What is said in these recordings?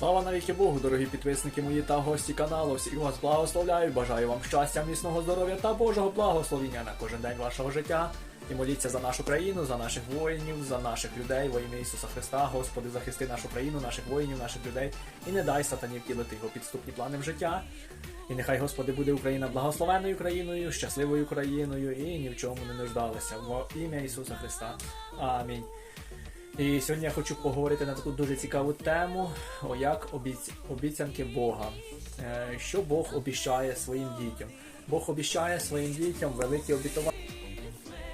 Слава навіки Богу, дорогі підписники мої та гості каналу. Всіх вас благословляю. Бажаю вам щастя, міцного здоров'я та Божого благословіння на кожен день вашого життя. І моліться за нашу країну, за наших воїнів, за наших людей во ім'я Ісуса Христа. Господи, захисти нашу країну, наших воїнів, наших людей і не дай сатані втілити його підступні плани в життя. І нехай Господи буде Україна благословенною країною, щасливою країною і ні в чому не нуждалися. Во ім'я Ісуса Христа. Амінь. І сьогодні я хочу поговорити на таку дуже цікаву тему, як обіць... обіцянки Бога. Е, Що Бог обіщає своїм дітям? Бог обіщає своїм дітям великі обітування.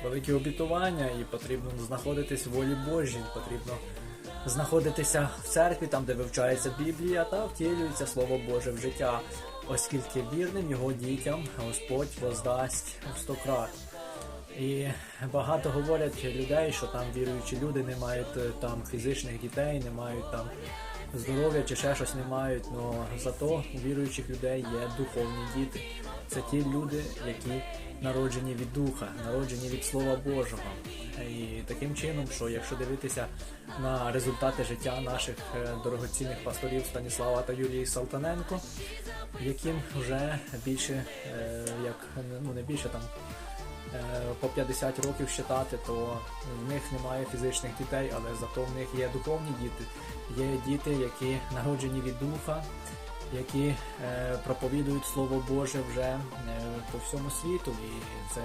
Великі обітування, і потрібно знаходитись в волі Божій, потрібно знаходитися в церкві, там де вивчається Біблія, та втілюється Слово Боже в життя, оскільки вірним його дітям Господь воздасть в сто крат. І багато говорять людей, що там віруючі люди не мають е, там фізичних дітей, не мають там здоров'я чи ще щось не мають. Но зато віруючих людей є духовні діти. Це ті люди, які народжені від духа, народжені від Слова Божого. І таким чином, що якщо дивитися на результати життя наших е, дорогоцінних пасторів Станіслава та Юлії Салтаненко, яким вже більше, е, як ну не більше там по 50 років считати, то в них немає фізичних дітей, але зато в них є духовні діти. Є діти, які народжені від духа, які е, проповідують Слово Боже вже е, по всьому світу. І це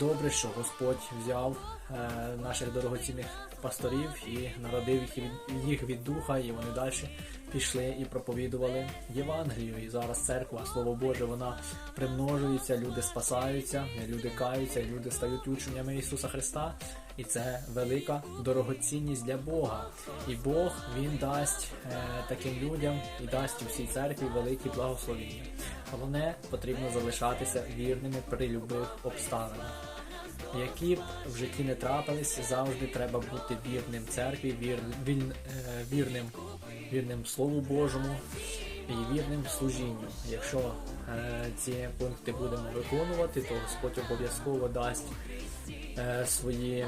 добре, що Господь взяв е, наших дорогоцінних пасторів і народив їх від, духа, і вони далі пішли і проповідували Євангелію. І зараз церква, Слово Боже, вона примножується, люди спасаються, люди каються, люди стають учнями Ісуса Христа. І це велика дорогоцінність для Бога. І Бог Він дасть е, таким людям і дасть у всій церкві великі благословіння. Головне, потрібно залишатися вірними при любих обставинах. Які б в житті не трапились, завжди треба бути вірним церкві, вір, віль- е, вірним, вірним Слову Божому і вірним служінню. Якщо е, ці пункти будемо виконувати, то Господь обов'язково дасть е, свої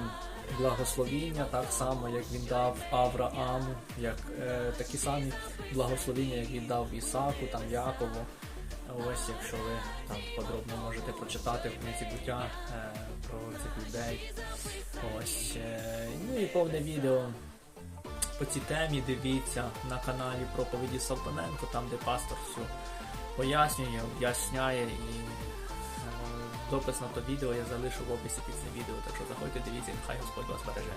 благословіння, так само, як він дав Аврааму, як е, такі самі благословіння, як він дав Ісаку, там Якову. Ось, якщо ви там подробно можете прочитати в книзі буття е, про цих людей. Ось. Е, ну і повне відео по цій темі дивіться на каналі проповіді Салтаненко, там де пастор все пояснює, об'ясняє і е, допис на то відео я залишу в описі під цим відео, так що заходьте, дивіться, нехай Господь вас береже.